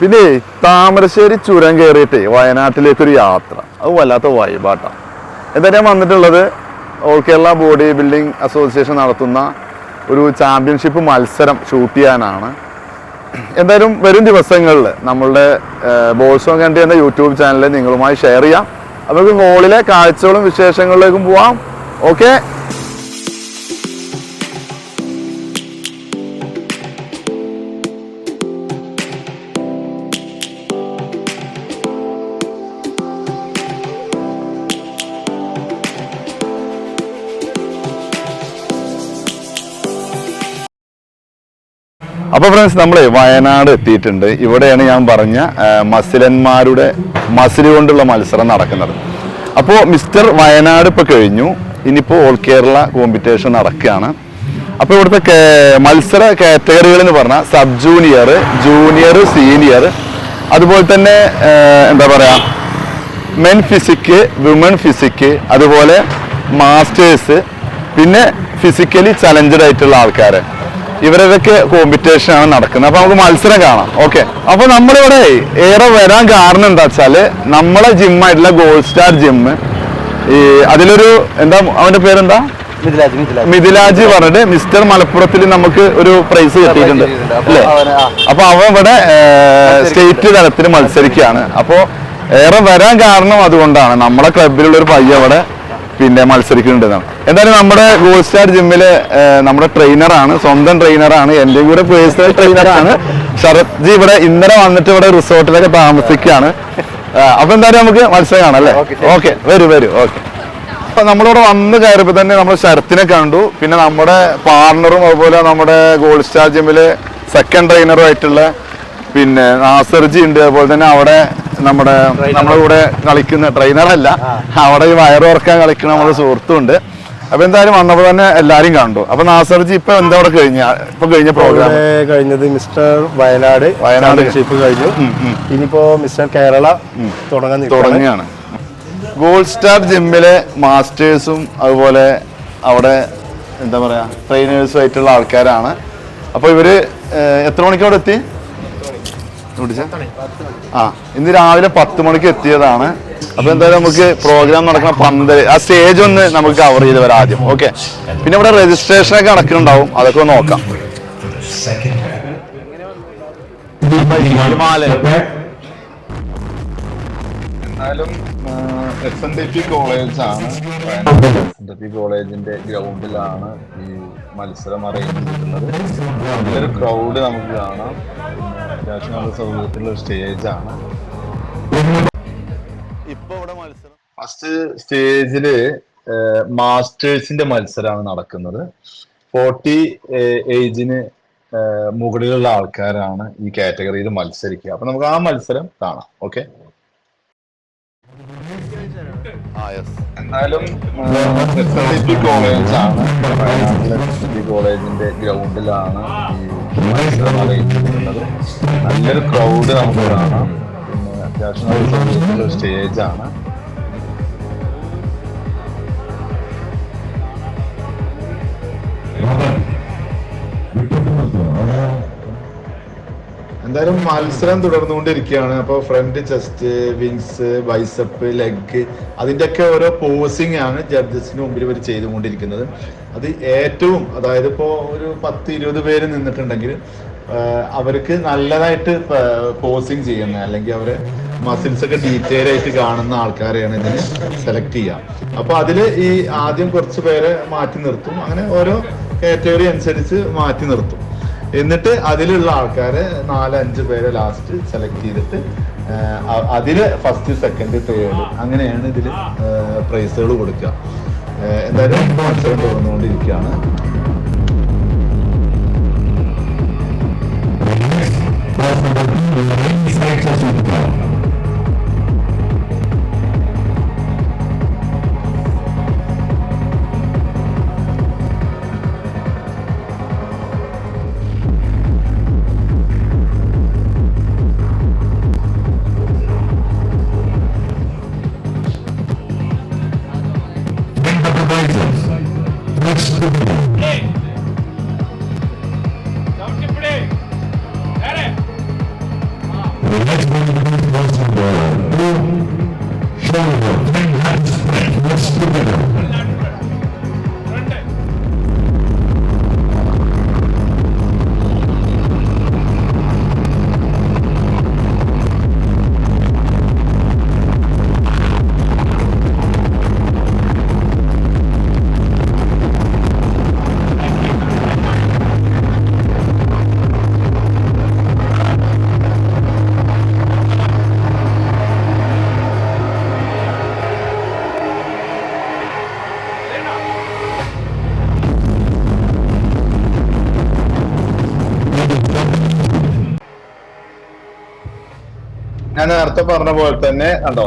പിന്നെ താമരശ്ശേരി ചുരം കയറിയിട്ട് വയനാട്ടിലേക്കൊരു യാത്ര. അത് വല്ലാത്ത വൈബാട്ടാണ് എന്തായാലും ഞാൻ വന്നിട്ടുള്ളത്? All Kerala body building association നടത്തുന്ന ഒരു ചാമ്പ്യൻഷിപ്പ് മത്സരം ഷൂട്ട് ചെയ്യാനാണ്. എന്തായാലും വരും ദിവസങ്ങളിൽ നമ്മളുടെ ബോൾസോൺ കണ്ടി എന്ന യൂട്യൂബ് ചാനലിൽ നിങ്ങളുമായി ഷെയർ ചെയ്യാം. നമുക്ക് ഹോളിലെ കാഴ്ചകളും വിശേഷങ്ങളിലേക്കും പോവാം. ഓക്കെ അപ്പൊ ഫ്രണ്ട്സ് നമ്മളെ വയനാട് എത്തിയിട്ടുണ്ട്. ഇവിടെയാണ് ഞാൻ പറഞ്ഞ മസിലന്മാരുടെ മസിൽ കൊണ്ടുള്ള മത്സരം നടക്കുന്നത്. അപ്പോൾ മിസ്റ്റർ വയനാട് ഇപ്പോൾ കഴിഞ്ഞു. ഇനിയിപ്പോൾ ഓൾ കേരള കോമ്പറ്റീഷൻ നടക്കുകയാണ്. അപ്പോൾ ഇവിടുത്തെ മത്സര കാറ്റഗറികൾ എന്ന് പറഞ്ഞാൽ സബ് ജൂനിയർ ജൂനിയർ സീനിയർ അതുപോലെ തന്നെ എന്താ പറയുക മെൻ ഫിസിക്ക് വിമൺ ഫിസിക്ക് അതുപോലെ മാസ്റ്റേഴ്സ് പിന്നെ ഫിസിക്കലി ചലഞ്ചഡ് ആയിട്ടുള്ള ആൾക്കാർ ഇവരൊക്കെ കോമ്പറ്റീഷൻ ആണ് നടക്കുന്നത്. അപ്പൊ നമുക്ക് മത്സരം കാണാം. ഓക്കെ അപ്പൊ നമ്മളിവിടെ ഏറെ വരാൻ കാരണം എന്താ വെച്ചാൽ നമ്മളെ ജിമ്മായിട്ടുള്ള ഗോൾഡ് സ്റ്റാർ ജിമ്മ് ഈ അതിലൊരു എന്താ അവന്റെ പേരെന്താ? മിഥിലാജ് പറഞ്ഞിട്ട് മിസ്റ്റർ മലപ്പുറത്തിൽ നമുക്ക് ഒരു പ്രൈസ് കിട്ടിയിട്ടുണ്ട്. അല്ലെ? അപ്പൊ അവൻ ഇവിടെ സ്റ്റേറ്റ് തലത്തിൽ മത്സരിക്കുകയാണ്. അപ്പോ ഏറെ വരാൻ കാരണം അതുകൊണ്ടാണ്. നമ്മളെ ക്ലബിലുള്ള ഒരു പയ്യ അവിടെ പിന്നെ മത്സരിക്കുന്നുണ്ടെന്നാണ്. എന്തായാലും നമ്മുടെ ഗോൾഡ് സ്റ്റാർ ജിമ്മിൽ നമ്മുടെ ട്രെയിനറാണ് സ്വന്തം ട്രെയിനറാണ് എന്റെ കൂടെ പേഴ്സണൽ ട്രെയിനറാണ് ശരത് ജി ഇവിടെ ഇന്നലെ വന്നിട്ട് ഇവിടെ റിസോർട്ടിലൊക്കെ താമസിക്കുകയാണ്. അപ്പൊ എന്തായാലും നമുക്ക് മത്സരം കാണാം അല്ലേ. ഓക്കെ വരൂ വരൂ ഓക്കെ. അപ്പൊ നമ്മളിവിടെ വന്ന് കയറിയപ്പോ തന്നെ നമ്മൾ ശരത്തിനെ കണ്ടു. പിന്നെ നമ്മുടെ പാർട്ണറും അതുപോലെ നമ്മുടെ ഗോൾഡ് സ്റ്റാർ ജിമ്മിൽ സെക്കൻഡ് ട്രെയിനറും ആയിട്ടുള്ള പിന്നെ നാസർജി ഉണ്ട്. അതുപോലെ തന്നെ അവിടെ നമ്മുടെ നമ്മുടെ കൂടെ കളിക്കുന്ന ട്രെയിനറല്ല. അവിടെ ഈ വയർ ഉറക്കാൻ കളിക്കുന്ന നമ്മുടെ സുഹൃത്തും ഉണ്ട് അപ്പൊ എന്തായാലും വന്നപ്പോ തന്നെ എല്ലാരും കണ്ടു. അപ്പൊ നാസർജി ഇപ്പൊ എന്താ അവിടെ കഴിഞ്ഞ? ഇപ്പൊ കഴിഞ്ഞ പ്രോഗ്രാം കഴിഞ്ഞത് മിസ്റ്റർ വയനാട് വയനാട്. ചാമ്പ്യൻഷിപ്പ് കഴിഞ്ഞു. ഇനിയിപ്പോ മിസ്റ്റർ കേരള തുടങ്ങാൻ. തുടങ്ങുകയാണ്. ഗോൾഡ് സ്റ്റാർ ജിമ്മിലെ മാസ്റ്റേഴ്സും അതുപോലെ അവിടെ എന്താ പറയാ ട്രെയിനേഴ്സും ആയിട്ടുള്ള ആൾക്കാരാണ്. അപ്പൊ ഇവർ എത്ര മണിക്കവിടെ എത്തി? ആ ഇന്ന് രാവിലെ പത്ത് മണിക്ക് എത്തിയതാണ്. അപ്പൊ എന്തായാലും നമുക്ക് പ്രോഗ്രാം നടക്കുന്ന പന്തൽ ആ സ്റ്റേജ് ഒന്ന് നമുക്ക് കവർ ചെയ്ത് വരാം ആദ്യം. ഓക്കെ പിന്നെ ഇവിടെ രജിസ്ട്രേഷൻ ഒക്കെ നടക്കുന്നുണ്ടാവും. അതൊക്കെ ഒന്ന് നോക്കാം. എന്നാലും എസ് എൻ ഡി പി കോളേജാണ് എസ് എൻ ഡി പി കോളേജിന്റെ ഗ്രൗണ്ടിലാണ് ഈ മത്സരം അറേഞ്ച് ചെയ്തിട്ടുള്ളത് ക്രൗഡ് നമുക്ക് കാണാം. പിന്നെ അത്യാവശ്യം നല്ല സൗകര്യത്തിലുള്ള സ്റ്റേജാണ്. ഇപ്പൊ ഇവിടെ മത്സരം? ഫസ്റ്റ് സ്റ്റേജിൽ മാസ്റ്റേഴ്സിന്റെ മത്സരമാണ് നടക്കുന്നത്. ഫോർട്ടി ഏജിന് മുകളിലുള്ള ആൾക്കാരാണ് ഈ കാറ്റഗറിയിൽ മത്സരിക്കുക. അപ്പൊ നമുക്ക് ആ മത്സരം കാണാം. ഓക്കെ? എന്നാലും എസ് എൻ കോളേജിന്റെ ഗ്രൗണ്ടിലാണ് ഈ മത്സരം അറേഞ്ച് ചെയ്തിട്ടുള്ളത് നല്ലൊരു ക്രൗഡ് നമുക്ക് കാണാം. അത്യാവശ്യം സ്റ്റേജ് ആണ്. എന്തായാലും മത്സരം തുടർന്നുകൊണ്ടിരിക്കുകയാണ്. അപ്പോൾ front chest wings bicep leg അതിന്റെയൊക്കെ ഓരോ പോസിംഗ് ആണ് ജഡ്ജസിന് മുമ്പിൽ ഇവർ ചെയ്തുകൊണ്ടിരിക്കുന്നത്. അത് ഏറ്റവും അതായത് ഇപ്പോ ഒരു പത്ത് ഇരുപത് പേര് നിന്നിട്ടുണ്ടെങ്കിൽ അവർക്ക് നല്ലതായിട്ട് പോസിങ് ചെയ്യുന്ന അല്ലെങ്കിൽ അവരെ മസിൽസ് ഒക്കെ ഡീറ്റെയിൽ ആയിട്ട് കാണുന്ന ആൾക്കാരെയാണ് ഇതിന് സെലക്ട് ചെയ്യുക. അപ്പൊ അതിൽ ഈ ആദ്യം കുറച്ച് പേരെ മാറ്റി നിർത്തും. അങ്ങനെ ഓരോ കാറ്റഗറി അനുസരിച്ച് മാറ്റി നിർത്തും. എന്നിട്ട് അതിലുള്ള ആൾക്കാരെ നാലഞ്ച് പേരെ ലാസ്റ്റ് സെലക്ട് ചെയ്തിട്ട് അതിൽ ഫസ്റ്റ് സെക്കൻഡ് തേർഡ് അങ്ങനെയാണ് ഇതിൽ പ്രൈസുകൾ കൊടുക്കുക. എന്തായാലും മത്സരം തുടർന്നുകൊണ്ടിരിക്കുകയാണ് was the Bohemian Rain Cycles in Prague. പറഞ്ഞ പോലെ തന്നെ കണ്ടോ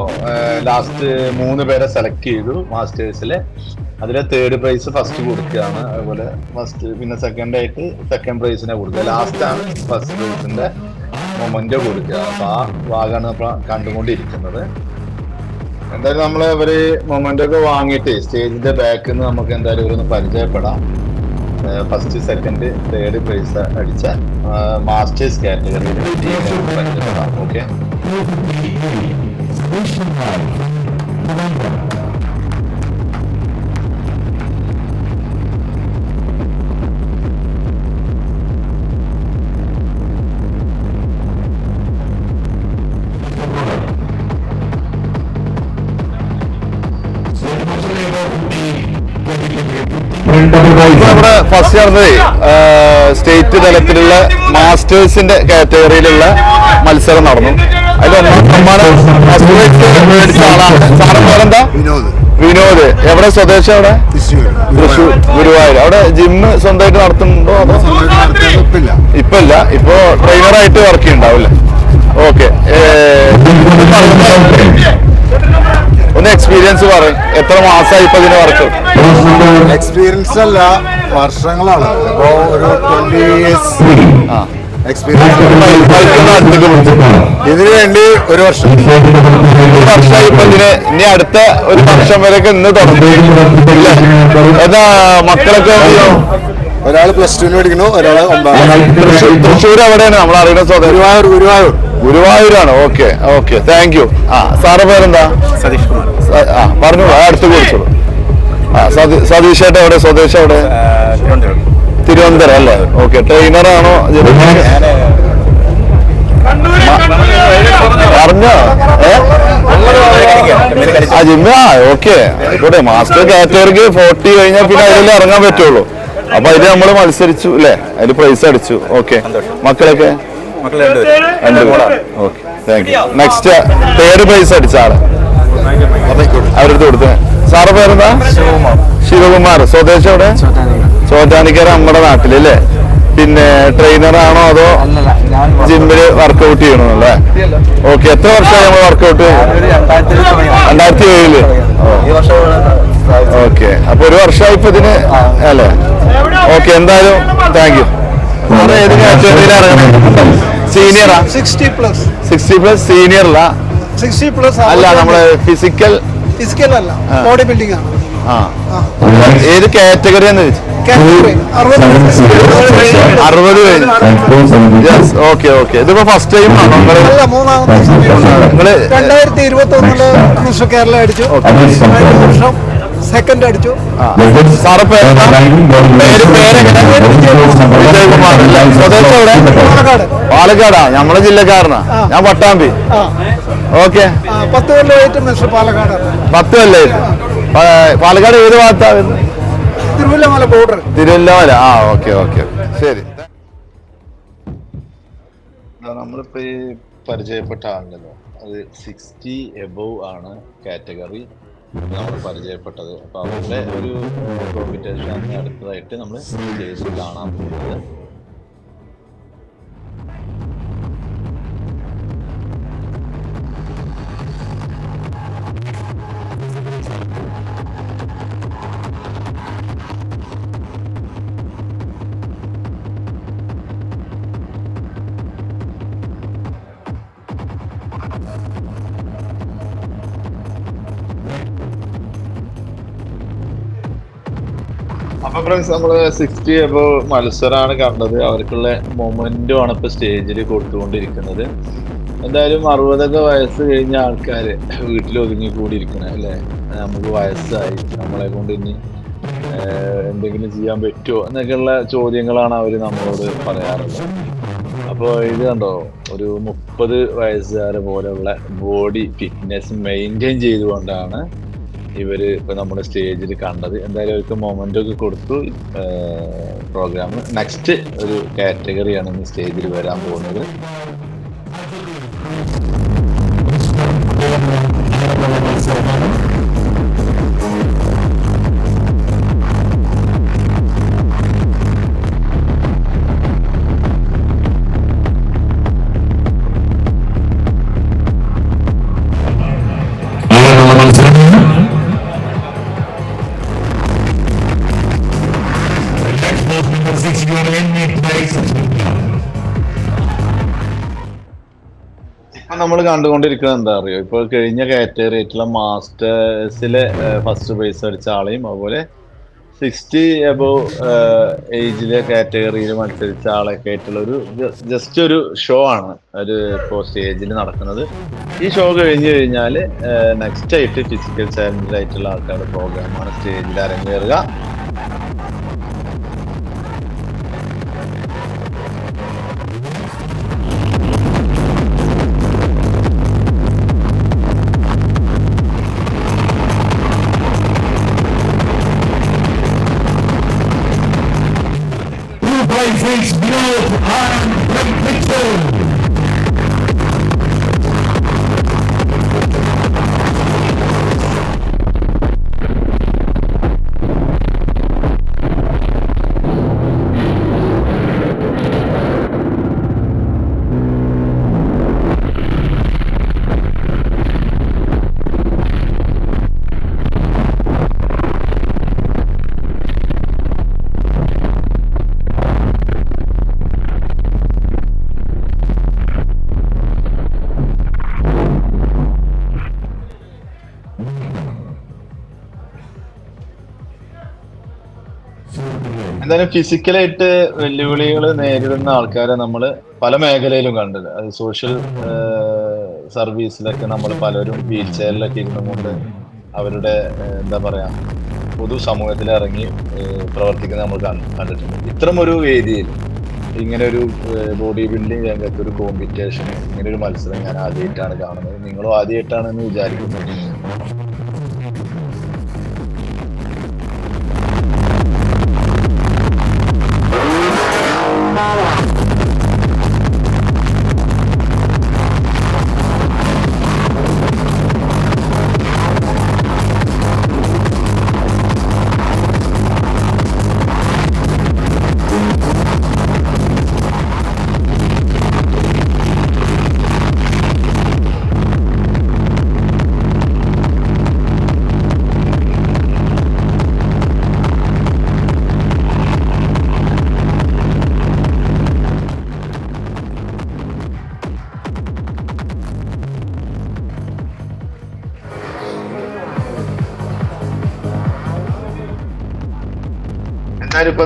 ലാസ്റ്റ് മൂന്ന് പേരെ സെലക്ട് ചെയ്തു മാസ്റ്റേഴ്സിലെ അതിലെ തേർഡ് പ്രൈസ് ഫസ്റ്റ് കൊടുക്കുകയാണ്. അതുപോലെ ഫസ്റ്റ് പിന്നെ സെക്കൻഡ് ആയിട്ട് സെക്കൻഡ് പ്രൈസിനെ കൊടുക്കുക. ലാസ്റ്റ് ആണ് ഫസ്റ്റ് പ്രൈസിന്റെ മൊമെന്റ് കൊടുക്കുക. അപ്പൊ ആ ഭാഗമാണ് കണ്ടുകൊണ്ടിരിക്കുന്നത്. എന്തായാലും നമ്മൾ ഇവർ മൊമെന്റ് ഒക്കെ വാങ്ങിയിട്ട് സ്റ്റേജിന്റെ ബാക്കിൽ നിന്ന് നമുക്ക് എന്തായാലും ഒന്ന് പരിചയപ്പെടാം. ഫസ്റ്റ് സെക്കൻഡ് തേർഡ് പ്രൈസ് അടിച്ച മാസ്റ്റേഴ്സ് കാറ്റഗറിയിൽ പരിചയപ്പെടാം. ഓക്കെ നമ്മുടെ ഫസ്റ്റ് നടന്നത് സ്റ്റേറ്റ് തലത്തിലുള്ള മാസ്റ്റേഴ്സിന്റെ കാറ്റഗറിയിലുള്ള മത്സരം നടന്നു. അതിൽ ഒന്നാം സമ്മാനം ഫസ്റ്റ് പ്രൈസ് മേടിച്ച ആളാണ് സാറിന് പേരെന്താ? വിനോദ്. വിനോദ്. എവിടെ സ്വദേശം അവിടെ? തൃശ്ശൂർ തൃശ്ശൂർ ഗുരുവായൂർ. അവിടെ ജിമ്മ് സ്വന്തമായിട്ട് നടത്തുന്നുണ്ടോ അതോ? ഇപ്പൊ ഇല്ല ഇപ്പൊ ട്രെയിനറായിട്ട് വർക്ക് ചെയ്യുന്നുണ്ടാവില്ലേ. ഓക്കെ ഒന്ന് എക്സ്പീരിയൻസ് പറയും എത്ര മാസമായി ഇപ്പൊ ഇതിന് വർക്ക് എക്സ്പീരിയൻസ് അല്ല വർഷങ്ങളാണ്. ഇപ്പോ ഒരു ട്വന്റി ഇയേഴ്സ് ആ. എക്സ്പീരിയൻസ് ഇതിനു വേണ്ടി ഒരു വർഷം. ഒരു വർഷമായി ഇപ്പൊ ഇതിന് ഇനി അടുത്ത ഒരു വർഷം വരെയൊക്കെ ഇന്ന് തുടങ്ങി. ഇല്ലേ? മക്കളൊക്കെ ഒരാൾ പ്ലസ് ടുവിന് പഠിക്കുന്നു ഒരാൾ ഒമ്പതാം തൃശ്ശൂർ എവിടെയാണ്? നമ്മൾ അറിയുന്ന സ്വദേശം Guruvayur Guruvayur. ഗുരുവായൂരാണ്. Okay okay. Thank you ആ സാറ പേരെന്താ? സതീഷ് കുമാർ. ആ പറഞ്ഞോളൂ. ആ, അടുത്ത് കുറിച്ചോളൂ ആ സതീ- സതീഷ് ഏട്ടാ എവിടെ? സ്വദേശം എവിടെ? തിരുവനന്തപുരം അല്ലേ? ഓക്കെ ട്രെയിനറാണോ പറഞ്ഞോ? ആ ജിമ്മ ഓക്കെ ആയിക്കോട്ടെ മാസ്റ്റർ കാറ്റഗറിക്ക് ഫോർട്ടി കഴിഞ്ഞാൽ പിന്നെ അതിൽ ഇറങ്ങാൻ പറ്റുള്ളൂ. അപ്പൊ അതിൽ നമ്മൾ മത്സരിച്ചു അല്ലേ? അതിൽ പ്രൈസ് അടിച്ചു. ഓക്കെ മക്കളൊക്കെ? Thank you next third prize അടിച്ച ആൾ. അവരടുത്ത് കൊടുത്തേ. സാറ് പേരെന്താ? ശിവകുമാർ. സ്വദേശം എവിടെ? ചോറ്റാനിക്കര നമ്മുടെ നാട്ടിലല്ലേ? പിന്നെ ട്രെയിനറാണോ അതോ ജിമ്മിൽ വർക്കൗട്ട് ചെയ്യണോ അല്ലേ ഓക്കെ എത്ര വർഷമായി നമ്മൾ വർക്കൗട്ട് രണ്ടായിരത്തി ഏഴിൽ ഓക്കെ അപ്പൊ ഒരു വർഷമായി ഇപ്പൊ ഇതിന് അല്ലേ? ഓക്കെ എന്തായാലും താങ്ക് യു ഏത് ഇറങ്ങണേ? സീനിയറാ sixty plus sixty plus sixty plus അല്ല നമ്മൾ ഫിസിക്കൽ ഫിസിക്കൽ അല്ല. ബോഡി ബിൽഡിംഗ് ആണ്. ഏത് കാറ്റഗറി അറുപത് യെസ് ഓക്കെ ഓക്കെ ഇതിപ്പോ ഫസ്റ്റ് ടൈം ആണോ നിങ്ങൾ? രണ്ടായിരത്തി ഇരുപത്തി ഒന്നിൽ മിസ്റ്റർ കേരള അടിച്ചു. വർഷം സെക്കൻഡ് അടിച്ചു. സാറ് പേര് പേരെങ്ങനെ പാലക്കാട്. നമ്മളെ ജില്ലക്കാരനാ. ഞാൻ പട്ടാമ്പി. ഓക്കെ പത്ത് കൊല്ലമായിട്ട് മിസ്റ്റർ പാലക്കാട്. പത്ത് കൊല്ലേ പാലക്കാട് ഏത് ഭാഗത്താണ്? വരുന്നത് തിരുവല്ലമല ബോർഡർ തിരുവല്ലമല. ആ ഓക്കെ ഓക്കെ ശരി. നമ്മളിപ്പോ ഈ പരിചയപ്പെട്ട ആളുണ്ടല്ലോ. അത് സിക്സ്റ്റി എബവ് ആണ് കാറ്റഗറി നമ്മൾ പരിചയപ്പെട്ടത്. അപ്പൊ അവരുടെ ഒരു കോമ്പറ്റീഷൻ അടുത്തതായിട്ട് നമ്മൾ കാണാൻ പോകുന്നത്. ഫ്രണ്ട്സ് നമ്മൾ സിക്സ്റ്റി എബോ മത്സരമാണ് കണ്ടത്. അവർക്കുള്ള മൊമെന്റും ആണ് ഇപ്പൊ സ്റ്റേജിൽ കൊടുത്തുകൊണ്ടിരിക്കുന്നത്. എന്തായാലും അറുപതൊക്കെ വയസ്സ് കഴിഞ്ഞ ആൾക്കാര് വീട്ടിൽ ഒതുങ്ങി കൂടിയിരിക്കണ അല്ലേ? നമുക്ക് വയസ്സായി. നമ്മളെ കൊണ്ട് ഇനി എന്തെങ്കിലും ചെയ്യാൻ പറ്റുമോ എന്നൊക്കെയുള്ള ചോദ്യങ്ങളാണ് അവർ നമ്മളോട് പറയാറുള്ളത്. അപ്പോൾ ഇത് കണ്ടോ? ഒരു മുപ്പത് വയസ്സുകാരെ പോലെയുള്ള ബോഡി ഫിറ്റ്നസ് മെയിന്റെയിൻ ചെയ്തുകൊണ്ടാണ് ഇപ്പൊ നമ്മുടെ സ്റ്റേജിൽ കണ്ടത്. എന്തായാലും അവർക്ക് മൊമെന്റ് ഒക്കെ കൊടുത്തു. പ്രോഗ്രാം നെക്സ്റ്റ് ഒരു കാറ്റഗറിയാണ് ഇന്ന് സ്റ്റേജിൽ വരാൻ പോകുന്നത്. ഇപ്പൊ നമ്മൾ കണ്ടുകൊണ്ടിരിക്കുന്നത് എന്താ അറിയോ? ഇപ്പോൾ കഴിഞ്ഞ കാറ്റഗറി ആയിട്ടുള്ള മാസ്റ്റേഴ്സിലെ ഫസ്റ്റ് പ്രൈസ് അടിച്ച ആളെയും അതുപോലെ സിക്സ്റ്റി അബോ ഏജിലെ കാറ്റഗറിയിൽ മത്സരിച്ച ആളൊക്കെ ആയിട്ടുള്ള ഒരു ജസ്റ്റ് ഒരു ഷോ ആണ് ഒരു ഇപ്പോൾ സ്റ്റേജിൽ നടക്കുന്നത്. ഈ ഷോ കഴിഞ്ഞു കഴിഞ്ഞാൽ നെക്സ്റ്റ് ആയിട്ട് ഫിസിക്കൽ ചാലഞ്ചിലായിട്ടുള്ള ആൾക്കാരുടെ പ്രോഗ്രാമാണ് സ്റ്റേജിൽ അരങ്ങേറുക. എന്തായാലും ഫിസിക്കലായിട്ട് വെല്ലുവിളികൾ നേരിടുന്ന ആൾക്കാരെ നമ്മൾ പല മേഖലയിലും കണ്ടത് അത് സോഷ്യൽ സർവീസിലൊക്കെ നമ്മൾ പലരും വീൽ ചെയറിലൊക്കെ ഇരുന്നുകൊണ്ട് അവരുടെ എന്താ പറയാ പൊതു സമൂഹത്തിൽ ഇറങ്ങി പ്രവർത്തിക്കുന്ന പ്രവർത്തിക്കുന്നത് നമ്മൾ കണ്ടിട്ടുണ്ട്. ഇത്തരം ഒരു വേദിയിൽ ഇങ്ങനെ ഒരു ബോഡി ബിൽഡിംഗ് രംഗത്ത് ഒരു കോമ്പറ്റീഷൻ ഇങ്ങനെ ഒരു മത്സരം ഞാൻ ആദ്യമായിട്ടാണ് കാണുന്നത്. നിങ്ങളും ആദ്യമായിട്ടാണെന്ന് വിചാരിക്കുന്നു.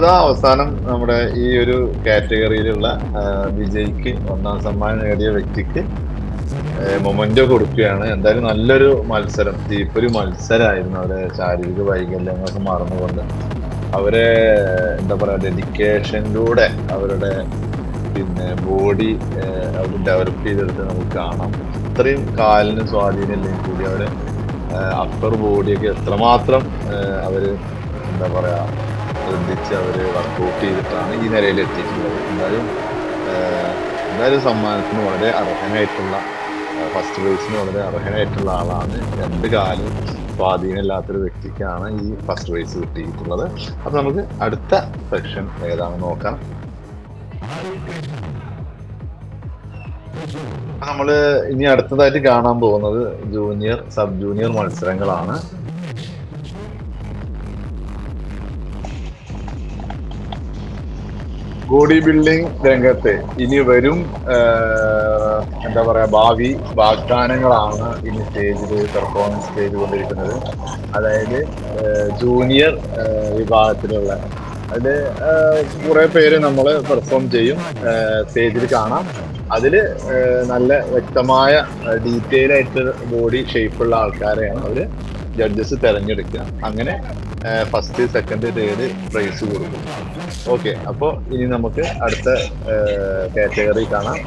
ദാ അവസാനം നമ്മുടെ ഈ ഒരു കാറ്റഗറിയിലുള്ള വിജയ്ക്ക് ഒന്നാം സമ്മാനം നേടിയ വ്യക്തിക്ക് മൊമെന്റോ കൊടുക്കുകയാണ്. എന്തായാലും നല്ലൊരു മത്സരം തീപ്പൊരു മത്സരമായിരുന്നു അവരെ ശാരീരിക വൈകല്യങ്ങളൊക്കെ മറന്നുകൊണ്ട്. അവരെ എന്താ പറയാ ഡെഡിക്കേഷനിലൂടെ അവരുടെ പിന്നെ ബോഡി ഡെവലപ്പ് ചെയ്തെടുത്ത് നമുക്ക് കാണാം. ഇത്രയും കാലിന് സ്വാധീനമില്ലെങ്കിൽ കൂടി അവരെ അപ്പർ ബോഡിയൊക്കെ എത്രമാത്രം അവർ എന്താ പറയാ ശ്രദ്ധിച്ച് അവർ വർക്കൗട്ട് ചെയ്തിട്ടാണ് ഈ നിലയിൽ എത്തിയിട്ടുള്ളത്. എന്തായാലും എന്തായാലും സമ്മാനത്തിന് വളരെ അർഹനായിട്ടുള്ള ഫസ്റ്റ് പ്രൈസിന് വളരെ അർഹനായിട്ടുള്ള ആളാണ് രണ്ട് കാലം സ്വാധീനമില്ലാത്തൊരു വ്യക്തിക്കാണ് ഈ ഫസ്റ്റ് പ്രൈസ് കിട്ടിയിട്ടുള്ളത്. അപ്പം നമുക്ക് അടുത്ത സെക്ഷൻ ഏതാണെന്ന് നോക്കാം. നമ്മൾ ഇനി അടുത്തതായിട്ട് കാണാൻ പോകുന്നത് ജൂനിയർ സബ് ജൂനിയർ മത്സരങ്ങളാണ്. ബോഡി ബിൽഡിംഗ് രംഗത്ത് ഇനി വരും എന്താ പറയാ ഭാവി വാഗ്ദാനങ്ങളാണ് ഇനി സ്റ്റേജിൽ പെർഫോമൻസ് ചെയ്തുകൊണ്ടിരിക്കുന്നത് അതായത് ജൂനിയർ വിഭാഗത്തിലുള്ള. അതിൽ കുറേ പേര് നമ്മൾ പെർഫോം ചെയ്യും സ്റ്റേജിൽ കാണാം. അതിൽ നല്ല വ്യക്തമായ ഡീറ്റെയിൽ ആയിട്ട് ബോഡി ഷേപ്പുള്ള ആൾക്കാരെയാണ് അവർ ജഡ്ജസ് തിരഞ്ഞെടുക്കുക. അങ്ങനെ ഫസ്റ്റ് സെക്കൻഡ് തേർഡ് പ്രൈസ് കൊടുക്കും. ഓക്കെ അപ്പോൾ ഇനി നമുക്ക് അടുത്ത കാറ്റഗറി കാണാം.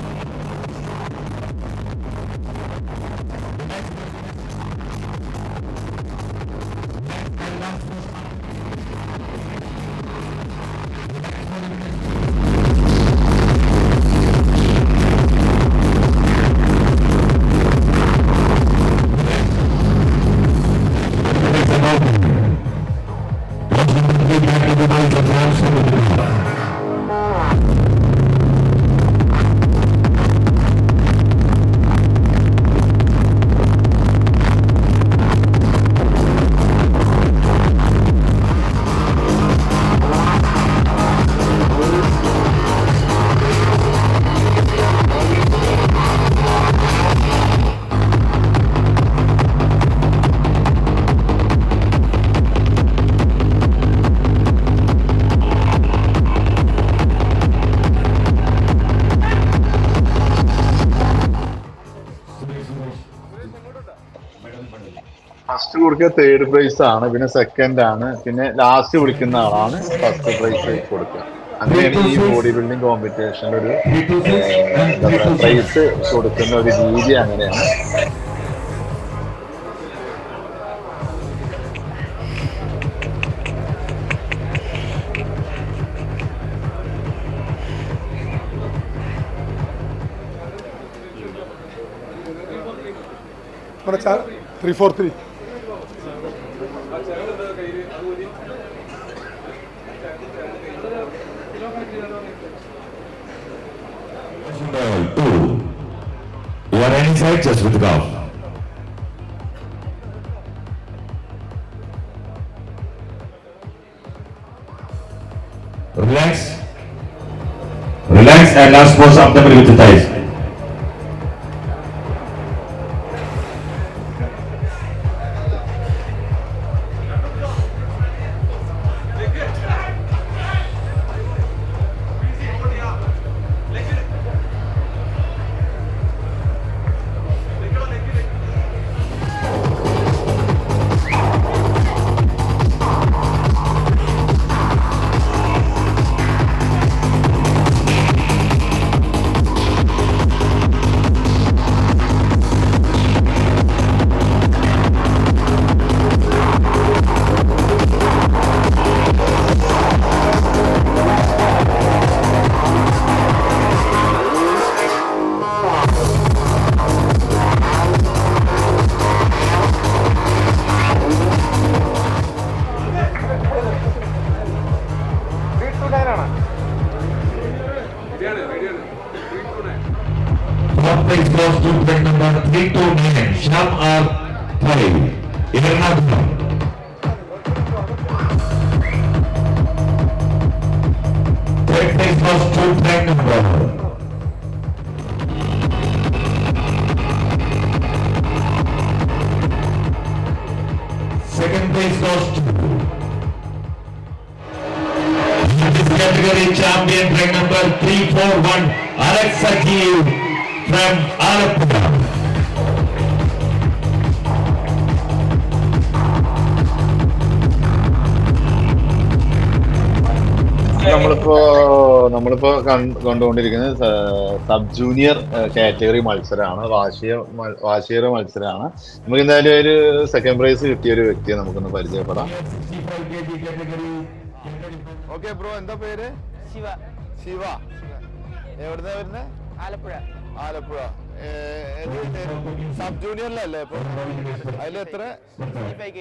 കൊടുക്കുക തേർഡ് പ്രൈസ് ആണ്. പിന്നെ സെക്കൻഡ് ആണ്. പിന്നെ ലാസ്റ്റ് വിളിക്കുന്ന ആളാണ് ഫസ്റ്റ് പ്രൈസ് കൊടുക്കുക. അങ്ങനെയാണ് ഈ ബോഡി ബിൽഡിംഗ് കോമ്പറ്റീഷന്റെ ഒരു പ്രൈസ് കൊടുക്കുന്ന ഒരു രീതി അങ്ങനെയാണ്. Three four three just with God. Relax. Relax and now sports up the with the thighs. Nine, Sham R five, Ernakulam. Third place to plate number Second place goes to this category champion rank number 341 Alex Sakiv from Alapura. നമ്മളിപ്പോ നമ്മളിപ്പോ കണ്ടുകൊണ്ടിരിക്കുന്നത് sub junior category മത്സരമാണ് വാശിയ വാശിയുടെ മത്സരമാണ് നമുക്ക് എന്തായാലും ഒരു second prize കിട്ടിയ ഒരു വ്യക്തിയെ നമുക്കൊന്ന് പരിചയപ്പെടാം. ഓക്കെ ബ്രോ എന്താ പേര്? ശിവ. ശിവ. എവിടുന്ന വരുന്നത് ആലപ്പുഴ. ആലപ്പുഴ. സബ് ജൂനിയറിലല്ലേ ഇപ്പൊ?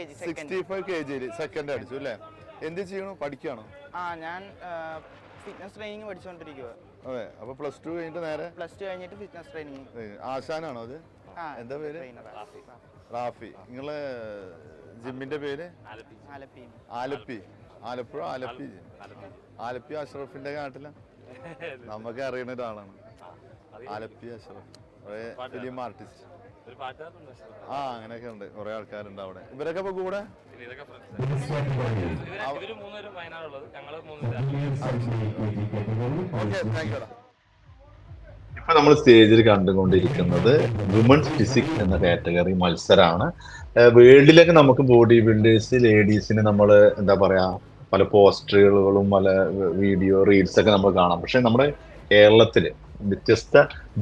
G second sixty five K ജിയിൽ സെക്കൻഡ് അടിച്ചു അല്ലേ? എന്ത് ചെയ്യണു? പഠിക്കുകയാണോ ആ ഞാൻ ഫിറ്റ്നസ് ട്രെയിനിങ് പഠിച്ചുകൊണ്ടിരിക്കുക അതെ അപ്പൊ പ്ലസ് ടു കഴിഞ്ഞിട്ട് നേരെ? പ്ലസ് ടു കഴിഞ്ഞിട്ട് ഫിറ്റ്നസ് ട്രെയിനിങ് ആശാനാണോ അത്? എന്താ പേര്? റാഫി. നിങ്ങളെ ജിമ്മിന്റെ പേര്? ആലപ്പി. ആലപ്പി. ആലപ്പുഴ ആലപ്പി. ആലപ്പി അഷ്റഫിന്റെ നാട്ടില? നമുക്ക് അറിയുന്ന ഒരാളാണ്. ആലപ്പി അഷ്റഫ്. ഫിലിം ആർട്ടിസ്റ്റ് ആ അങ്ങനെയൊക്കെ ഉണ്ട് കുറെ ആൾക്കാരുണ്ട് അവിടെ. ഇവരൊക്കെ ഇപ്പൊ കൂടെ? ഇപ്പൊ നമ്മൾ സ്റ്റേജിൽ കണ്ടുകൊണ്ടിരിക്കുന്നത് വുമൺസ് ഫിസിക് എന്ന കാറ്റഗറി മത്സരമാണ് വേൾഡിലൊക്കെ നമുക്ക് ബോഡി ബിൽഡേഴ്സ് ലേഡീസിന് നമ്മൾ എന്താ പറയാ പല പോസ്റ്ററുകളും പല വീഡിയോ റീൽസ് ഒക്കെ നമ്മൾ കാണാം. പക്ഷെ നമ്മുടെ കേരളത്തിൽ വ്യത്യസ്ത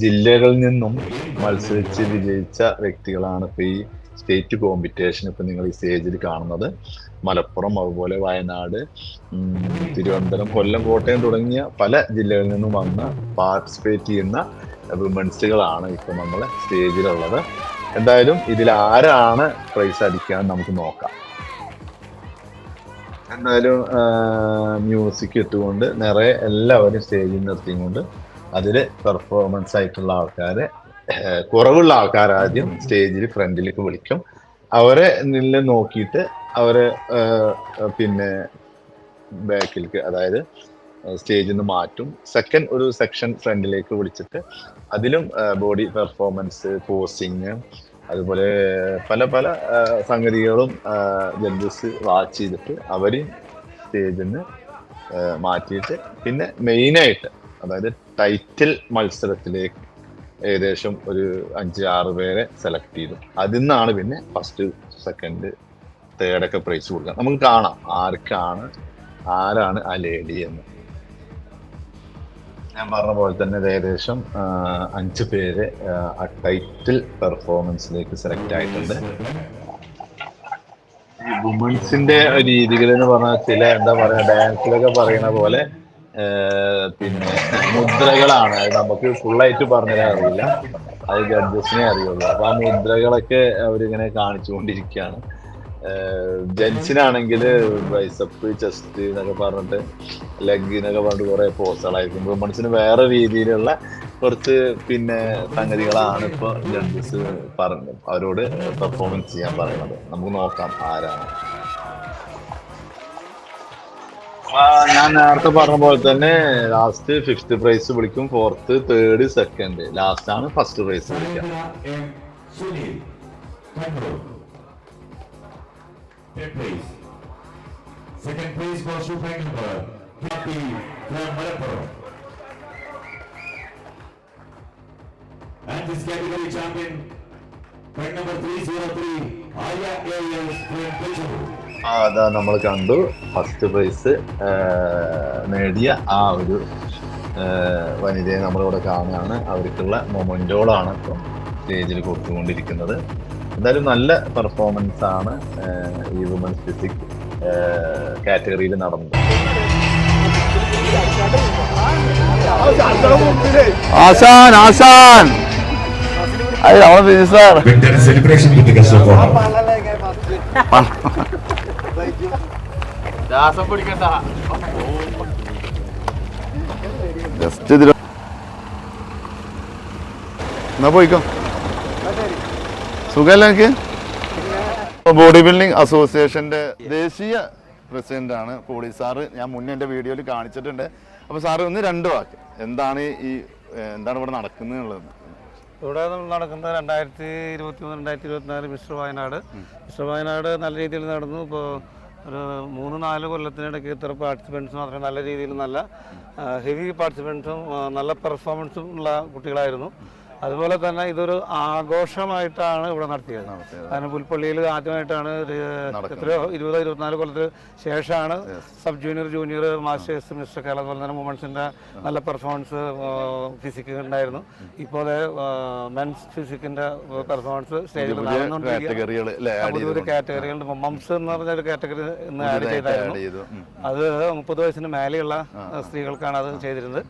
ജില്ലകളിൽ നിന്നും മത്സരിച്ച് വിജയിച്ച വ്യക്തികളാണ് ഇപ്പൊ ഈ സ്റ്റേറ്റ് കോമ്പറ്റീഷൻ ഇപ്പൊ നിങ്ങൾ ഈ സ്റ്റേജിൽ കാണുന്നത്. മലപ്പുറം അതുപോലെ വയനാട് തിരുവനന്തപുരം കൊല്ലം കോട്ടയം തുടങ്ങിയ പല ജില്ലകളിൽ നിന്നും വന്ന് പാർട്ടിസിപ്പേറ്റ് ചെയ്യുന്ന വിമൻസുകളാണ് ഇപ്പൊ നമ്മളെ സ്റ്റേജിലുള്ളത്. എന്തായാലും ഇതിൽ ആരാണ് പ്രൈസ് അടിക്കാൻ നമുക്ക് നോക്കാം. എന്തായാലും മ്യൂസിക് ഇട്ടുകൊണ്ട് നിറയെ എല്ലാവരും സ്റ്റേജിൽ നിർത്തിക്കൊണ്ട് അതിൽ പെർഫോമൻസ് ആയിട്ടുള്ള ആൾക്കാരെ കുറവുള്ള ആൾക്കാർ ആദ്യം സ്റ്റേജിൽ ഫ്രണ്ടിലേക്ക് വിളിക്കും. അവരെ നിന്ന് നോക്കിയിട്ട് അവരെ പിന്നെ ബാക്കിലേക്ക് അതായത് സ്റ്റേജിൽ നിന്ന് മാറ്റും. സെക്കൻഡ് ഒരു സെക്ഷൻ ഫ്രണ്ടിലേക്ക് വിളിച്ചിട്ട് അതിലും ബോഡി പെർഫോമൻസ് പോസിങ് അതുപോലെ പല പല സംഗതികളും ജഡ്ജസ് വാച്ച് ചെയ്തിട്ട് അവരെയും സ്റ്റേജിൽ നിന്ന് മാറ്റിയിട്ട് പിന്നെ മെയിനായിട്ട് അതായത് ടൈറ്റിൽ മത്സരത്തിലേക്ക് ഏകദേശം ഒരു അഞ്ച് ആറ് പേരെ സെലക്ട് ചെയ്തു. അതിൽ നിന്നാണ് പിന്നെ ഫസ്റ്റ് സെക്കൻഡ് തേർഡൊക്കെ പ്രൈസ് കൊടുക്കുക. നമുക്ക് കാണാം ആർക്കാണ് ആരാണ് ആ ലേഡി എന്ന്. ഞാൻ പറഞ്ഞ പോലെ തന്നെ ഏകദേശം അഞ്ച് പേര് ആ, ടൈറ്റിൽ പെർഫോമൻസിലേക്ക് സെലക്ട് ആയിട്ടുണ്ട്. ഈ വുമൻസിന്റെ രീതികൾ എന്ന് പറഞ്ഞാൽ ചില എന്താ പറയാ ഡാൻസിലൊക്കെ പറയുന്ന പോലെ പിന്നെ മുദ്രകളാണ്. നമുക്ക് ഫുള്ളായിട്ട് പറഞ്ഞുതരാൻ അറിയില്ല. അത് ജഡ്ജസിനെ അറിയുള്ളൂ. അപ്പൊ ആ മുദ്രകളൊക്കെ അവരിങ്ങനെ കാണിച്ചുകൊണ്ടിരിക്കുകയാണ്. ജെൻസിനാണെങ്കിൽ ബൈസപ്പ് ചെസ്റ്റ് എന്നൊക്കെ പറഞ്ഞിട്ട് ലെഗ് എന്നൊക്കെ പറഞ്ഞിട്ട് കുറെ പോസ്റ്റുകളായിരിക്കും വുമൺസിന് വേറെ രീതിയിലുള്ള കുറച്ച് പിന്നെ സംഗതികളാണ് ഇപ്പൊ ജഡ്ജസ് പറഞ്ഞത്. അവരോട് പെർഫോമൻസ് ചെയ്യാൻ പറയുന്നത്. നമുക്ക് നോക്കാം ആരാണ്. ഞാൻ നേരത്തെ പറഞ്ഞ പോലെ തന്നെ ലാസ്റ്റ് ഫിഫ്ത് പ്രൈസ് വിളിക്കും ഫോർത്ത് തേർഡ് സെക്കൻഡ് ലാസ്റ്റ് ആണ് ഫസ്റ്റ് പ്രൈസ് വിളിക്കുക. Kandra M. Sunil. Kandra. Third place. Second place goes to friend number Happy from Malappuram. And this category champion, friend number 303, Aya AS from Pecharu. ആ, അതാ നമ്മൾ കണ്ടു first prize നേടിയ ആ ഒരു വനിതയെ നമ്മളിവിടെ കാണുകയാണ് അവർക്കുള്ള മൊമെന്റോളാണ് ഇപ്പം സ്റ്റേജിൽ കൊടുത്തുകൊണ്ടിരിക്കുന്നത് എന്തായാലും നല്ല പെർഫോമൻസ് ആണ് ഈ വുമൻസ് ഫിസിക് കാറ്റഗറിയിൽ നടന്നത്. ആശാൻ ആശാൻ. അത് നമ്മളെ. ജസ്റ്റ് ഇതിൽ എന്നാ പോയിക്കോ. സുഖമല്ല ബോഡി ബിൽഡിംഗ് അസോസിയേഷന്റെ ദേശീയ പ്രസിഡന്റ് ആണ് പോളി സാറ്. ഞാൻ മുന്നേ എന്റെ വീഡിയോയിൽ കാണിച്ചിട്ടുണ്ട്. അപ്പൊ സാറ് ഒന്ന് രണ്ട് വാക്ക്. എന്താണ് ഈ എന്താണ് ഇവിടെ നടക്കുന്നത് ഇവിടെ നടക്കുന്നത് രണ്ടായിരത്തി ഇരുപത്തി മൂന്ന് രണ്ടായിരത്തി ഇരുപത്തിനാല് മിസ്റ്റർ വയനാട്. മിസ്റ്റർ വയനാട് നല്ല രീതിയിൽ നടന്നു. ഇപ്പോൾ ഒരു മൂന്ന് നാല് കൊല്ലത്തിനിടയ്ക്ക് ഇത്ര പാർട്ടിസിപ്പൻസ് മാത്രമേ നല്ല രീതിയിൽ നല്ല ഹെവി പാർട്ടിസിപ്പൻസും നല്ല പെർഫോമൻസും ഉള്ള കുട്ടികളായിരുന്നു. അതുപോലെ തന്നെ ഇതൊരു ആഘോഷമായിട്ടാണ് ഇവിടെ നടത്തിയത്. കാരണം പുൽപ്പള്ളിയിൽ ആദ്യമായിട്ടാണ് എത്രയോ ഇരുപതോ ഇരുപത്തിനാല് കൊല്ലത്തിന് ശേഷമാണ് sub junior junior masters mister Kerala അതുപോലെ തന്നെ വുമൺസിന്റെ നല്ല പെർഫോമൻസ് ഫിസിക്ക് ഉണ്ടായിരുന്നു. ഇപ്പോൾ മെൻസ് ഫിസിക്കിന്റെ പെർഫോമൻസ് സ്റ്റേജിൽ ഒരു കാറ്റഗറികളുണ്ട്. മംസ് എന്ന് പറഞ്ഞ ഒരു കാറ്റഗറി ഇന്ന് ആഡ് ചെയ്തായിരുന്നു. അത് മുപ്പത് വയസ്സിന് മേലെയുള്ള സ്ത്രീകൾക്കാണ് അത് ചെയ്തിരുന്നത്.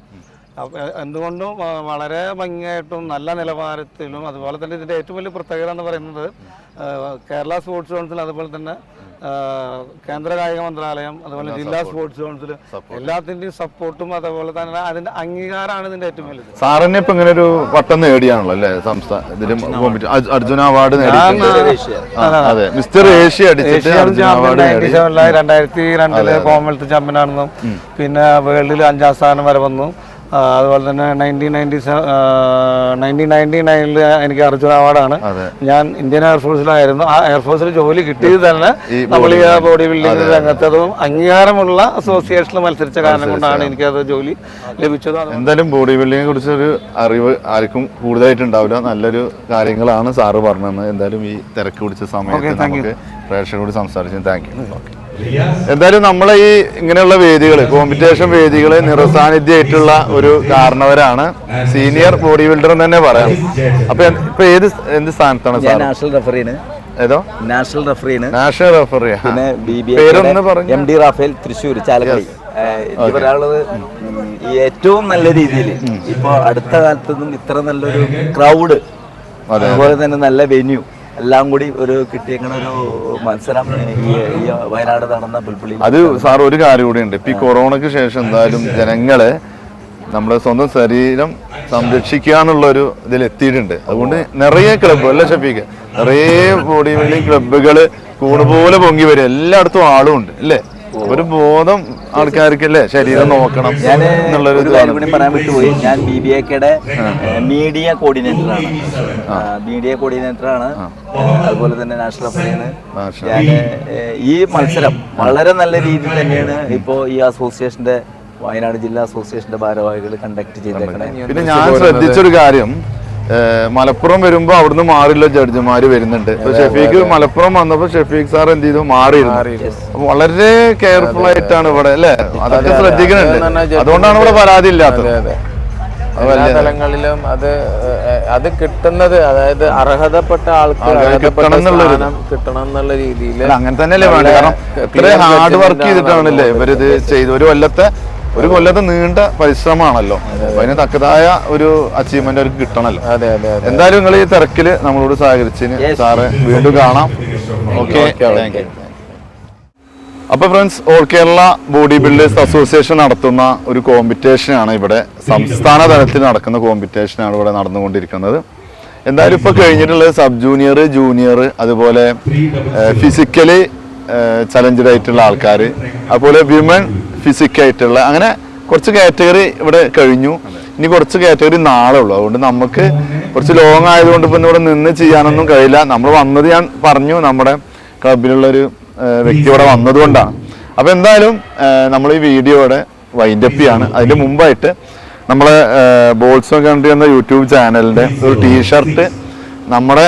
എന്തുകൊണ്ടും വളരെ ഭംഗിയായിട്ടും നല്ല നിലവാരത്തിലും അതുപോലെ തന്നെ ഇതിന്റെ ഏറ്റവും വലിയ പ്രത്യേകത എന്ന് പറയുന്നത് കേരള സ്പോർട്സ് കൗൺസിൽ അതുപോലെ തന്നെ കേന്ദ്ര കായിക മന്ത്രാലയം അതുപോലെ ജില്ലാ സ്പോർട്സ് കൗൺസിൽ എല്ലാത്തിന്റെയും സപ്പോർട്ടും അതുപോലെ തന്നെ അതിന്റെ അംഗീകാരമാണ് ഇതിന്റെ ഏറ്റവും വലുത്. സാറിനെ ഇപ്പൊ ഇങ്ങനെ ഒരു പട്ടം നേടിയാണല്ലോ അല്ലേ സംസ്ഥാന അർജുന അവാർഡ്. അതെ. മിസ്റ്റർ ഏഷ്യ രണ്ടായിരത്തി രണ്ടിൽ കോമൺവെൽത്ത് ചാമ്പ്യൻ ആണെന്നും പിന്നെ വേൾഡിൽ അഞ്ചാം സ്ഥാനം വരെ വന്നു. അതുപോലെ തന്നെ നയന്റീൻ നയന്റി നയന്റീൻ നയന്റി നയനിൽ എനിക്ക് അർജുന അവാർഡാണ്. അതെ. ഞാൻ ഇന്ത്യൻ എയർഫോഴ്സിലായിരുന്നു ആ എയർഫോഴ്സിൽ ജോലി കിട്ടിയത് തന്നെ നമ്മൾ ഈ ബോഡി ബിൽഡിംഗ് രംഗത്തതും അംഗീകാരമുള്ള അസോസിയേഷനിൽ മത്സരിച്ച കാരണം കൊണ്ടാണ് എനിക്കത് ജോലി ലഭിച്ചത്. അത് എന്തായാലും ബോഡി ബിൽഡിങ്ങിനെ കുറിച്ച് ഒരു അറിവ് ആർക്കും കൂടുതലായിട്ട് ഉണ്ടാവില്ല നല്ലൊരു കാര്യങ്ങളാണ് സാറ് പറഞ്ഞത്. എന്തായാലും ഈ തിരക്ക് പിടിച്ച സമയത്ത് നമുക്ക് പ്രേക്ഷകരോട് സംസാരിച്ചു താങ്ക് യു എന്തായാലും നമ്മളെ ഈ ഇങ്ങനെയുള്ള വേദികൾ കോമ്പറ്റീഷൻ വേദികൾ നിറസാന്നിധ്യമായിട്ടുള്ള ഒരു കാരണവരാണ് സീനിയർ ബോഡി ബിൽഡർ എന്ന് തന്നെ പറയാം. അപ്പൊ ഇപ്പൊ ഏത് എന്ത് സ്ഥാനത്താണ് നാഷണൽ റഫറിയാണ് ഏതോ? നാഷണൽ റഫറിയാണ് നാഷണൽ റെഫറി പിന്നെ B B M D Raphael Thrissur Chalakudy. ഇവരാളത് ഏറ്റവും നല്ല രീതിയിൽ ഇപ്പൊ അടുത്ത കാലത്തൊന്നും ഇത്ര നല്ലൊരു ക്രൗഡ് അതുപോലെ തന്നെ നല്ല വെന്യൂ എല്ലാം കൂടി ഒരു കിട്ടിയേക്കണ ഒരു മത്സരം ഈ വയനാട് നടന്ന പുൽപ്പള്ളി അത് സാർ ഒരു കാര്യം ഉണ്ട്. ഇപ്പൊ ഈ കൊറോണയ്ക്ക് ശേഷം എന്തായാലും ജനങ്ങളെ നമ്മുടെ സ്വന്തം ശരീരം സംരക്ഷിക്കുക എന്നുള്ള ഒരു ഇതിൽ എത്തിയിട്ടുണ്ട്. അതുകൊണ്ട് നിറയെ ക്ലബ്ബ് അല്ല ഷഫീഖ്? നിറയെ ബോഡി ബിൽഡിംഗ് ക്ലബ്ബുകൾ കൂടുപോലെ പൊങ്ങി വരും. എല്ലായിടത്തും ആളും ഉണ്ട് അല്ലേ? ഒരു ബോധം ആൾക്കാർക്കല്ലേ? ശരീരം നോക്കണം ഞാൻ എന്നുള്ളൊരു ഒരു കാര്യം കൂടി പറയാൻ വിട്ടുപോയി. ഞാൻ ബി ബി എക്കയുടെ മീഡിയ കോർഡിനേറ്റർ ആണ് മീഡിയ കോർഡിനേറ്റർ ആണ് അതുപോലെ തന്നെ നാഷണൽ അഫയാണ് ഞാൻ ഈ മത്സരം വളരെ നല്ല രീതിയിൽ തന്നെയാണ് ഇപ്പോ ഈ അസോസിയേഷന്റെ വയനാട് ജില്ലാ അസോസിയേഷന്റെ ഭാരവാഹികൾ കണ്ടക്ട് ചെയ്തേക്കണേ. പിന്നെ ഞാൻ ശ്രദ്ധിച്ചൊരു കാര്യം. മലപ്പുറം വരുമ്പോ അവിടുന്ന് മാറില്ല ജഡ്ജിമാര് വരുന്നുണ്ട്. ഷെഫീഖ് മലപ്പുറം വന്നപ്പോ ഷെഫീഖ് സാർ എന്ത് ചെയ്തു? മാറിയിരുന്നു. അപ്പൊ വളരെ കെയർഫുൾ ആയിട്ടാണ് ഇവിടെ അല്ലെ? അതൊക്കെ ശ്രദ്ധിക്കുന്നുണ്ട്. അതുകൊണ്ടാണ് ഇവിടെ പരാതി ഇല്ലാത്തത്. എല്ലാ സ്ഥലങ്ങളിലും തലങ്ങളിലും അത് അത് കിട്ടുന്നത് അതായത് അർഹതപ്പെട്ട ആൾക്ക് ആൾക്കാർക്ക് കിട്ടണം എന്നുള്ള രീതിയിൽ അങ്ങനെ തന്നെയല്ലേ വേണ്ടത്? കാരണം ഇത്ര ഹാർഡ് വർക്ക് ചെയ്തിട്ടാണല്ലേ ഇവരിത് ചെയ്തു ഒരു കൊല്ലത്തെ ഒരു കൊല്ലത്തെ നീണ്ട പരിശ്രമമാണല്ലോ. അതിന് തക്കതായ ഒരു അച്ചീവ്മെന്റ് അവർക്ക് കിട്ടണല്ലോ അതെ അതെ അതെ എന്തായാലും നിങ്ങൾ ഈ തിരക്കിൽ നമ്മളോട് സഹകരിച്ചതിന് സാറ് വീണ്ടും കാണാം. ഓക്കെ അപ്പൊ friends all Kerala bodybuilders association നടത്തുന്ന ഒരു കോമ്പറ്റീഷൻ ആണ് ഇവിടെ. സംസ്ഥാന തലത്തിൽ നടക്കുന്ന കോമ്പറ്റീഷൻ ആണ് ഇവിടെ നടന്നുകൊണ്ടിരിക്കുന്നത്. എന്തായാലും ഇപ്പൊ കഴിഞ്ഞിട്ടുള്ളത് സബ് ജൂനിയർ ജൂനിയർ അതുപോലെ ഫിസിക്കലി ചലഞ്ചഡ് ആയിട്ടുള്ള ആൾക്കാർ അതുപോലെ വിമൻ ഫിസിക്കായിട്ടുള്ള അങ്ങനെ കുറച്ച് കാറ്റഗറി ഇവിടെ കഴിഞ്ഞു. ഇനി കുറച്ച് കാറ്റഗറി നാളെ ഉള്ളു. അതുകൊണ്ട് നമുക്ക് കുറച്ച് ലോങ് ആയതുകൊണ്ട് ഇപ്പം ഇവിടെ നിന്ന് ചെയ്യാനൊന്നും കഴിയില്ല. നമ്മൾ വന്നത് ഞാൻ പറഞ്ഞു നമ്മുടെ ക്ലബിലുള്ളൊരു വ്യക്തി ഇവിടെ വന്നതുകൊണ്ടാണ്. അപ്പോൾ എന്തായാലും നമ്മൾ ഈ വീഡിയോയുടെ വൈൻഡപ്പ് ചെയ്യാണ്. അതിന് മുമ്പായിട്ട് നമ്മളെ ബോൾസോ കൺട്രി എന്ന യൂട്യൂബ് ചാനലിന്റെ ഒരു ടീഷർട്ട് നമ്മുടെ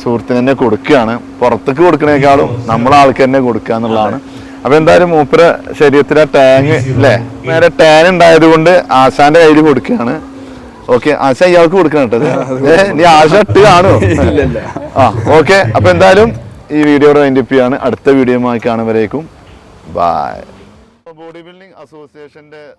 സുഹൃത്തിന് തന്നെ കൊടുക്കുകയാണ്. പുറത്തേക്ക് കൊടുക്കണേക്കാളും നമ്മളെ ആൾക്ക് തന്നെ കൊടുക്കുക എന്നുള്ളതാണ് അപ്പൊ എന്തായാലും മൂപ്പര ശരീരത്തിലെ ടാങ് അല്ലേ നേരെ ടാൻ ഉണ്ടായത് കൊണ്ട് ആശാന്റെ കയ്യിൽ കൊടുക്കുകയാണ്. ഓക്കെ ആശ ഇയാൾക്ക് കൊടുക്കണം കേട്ടത് നീ ആശ ഇട്ട് കാണുമോ ആ ഓക്കെ അപ്പൊ എന്തായാലും ഈ വീഡിയോയുടെ വൈൻഡപ്പ് ചെയ്യാണ്. അടുത്ത ആയി കാണുമ്പോഴേക്കും ബൈ ബോഡി ബിൽഡിംഗ് അസോസിയേഷന്റെ